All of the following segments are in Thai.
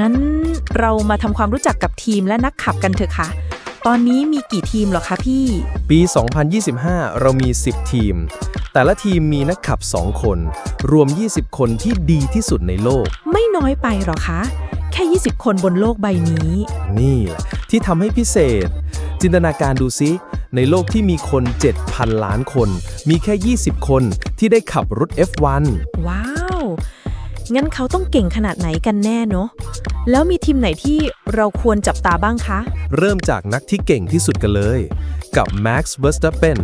งั้นเรามาทำความรู้จักกับทีมและนักขับกันเถอะค่ะ ตอนนี้มีกี่ทีมเหรอคะพี่ ปี 2025 เรามี 10 ทีม แต่ละทีมมีนักขับ 2 คน รวม 20 คนที่ดีที่สุดในโลก ไม่น้อยไปหรอคะ แค่ 20 คนบนโลกใบนี้ นี่แหละที่ทำให้พิเศษ จินตนาการดูซิ ในโลกที่มีคน 7,000 ล้านคน มีแค่ 20 คนที่ได้ขับรถ F1 ว้าว งั้นเขาต้องเก่งขนาดไหนกันแน่เนาะ แล้วมีทีมไหนที่เราควรจับตาบ้างคะ เริ่มจากนักที่เก่งที่สุดกันเลย กับ Max Verstappen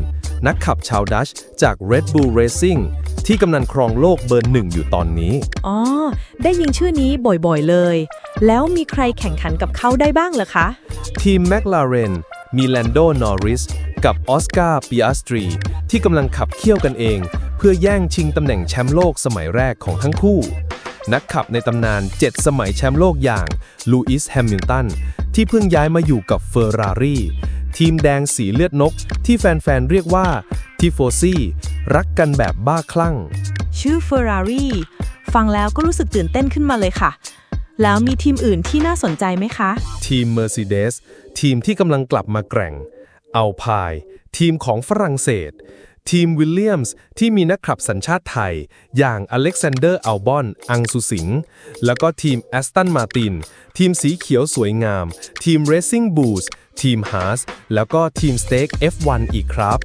นักขับชาวดัชจาก Red Bull Racing ที่กำลังครองโลกเบอร์หนึ่งอยู่ตอนนี้ อ๋อ ได้ยินชื่อนี้บ่อยๆเลย แล้วมีใครแข่งขันกับเขาได้บ้างเหรอคะ ทีม McLaren มีแลนโดนอริสกับออสการ์ปิอาสตรี ที่กำลังขับเคี่ยวกันเอง เพื่อแย่งชิงตำแหน่งแชมป์โลกสมัยแรกของทั้งคู่ นักขับในตำนาน 7 สมัยแชมป์โลกอย่างลูอิสแฮมิลตันที่เพิ่งย้ายมาอยู่กับเฟอร์รารีทีมแดงสีเลือดนกที่แฟนๆ เรียกว่าทิโฟซีรักกันแบบบ้าคลั่ง ชื่อ Ferrari ฟังแล้วก็รู้สึกตื่นเต้นขึ้นมาเลยค่ะ แล้วมีทีมอื่นที่น่าสนใจไหมคะ ทีม Mercedes ทีมที่กำลังกลับมาแกร่งอัลพาย ทีมของฝรั่งเศส ทีมวิลเลียมส์ที่มีนักขับสัญชาติไทย อย่างอเล็กซานเดอร์อัลบอน อังสุสิงห์แล้วก็ทีมแอสตันมาติน ทีมสีเขียวสวยงาม ทีมเรซิ่งบูสทีมฮาร์สแล้วก็ทีมสเต็ก F1 อีกครับ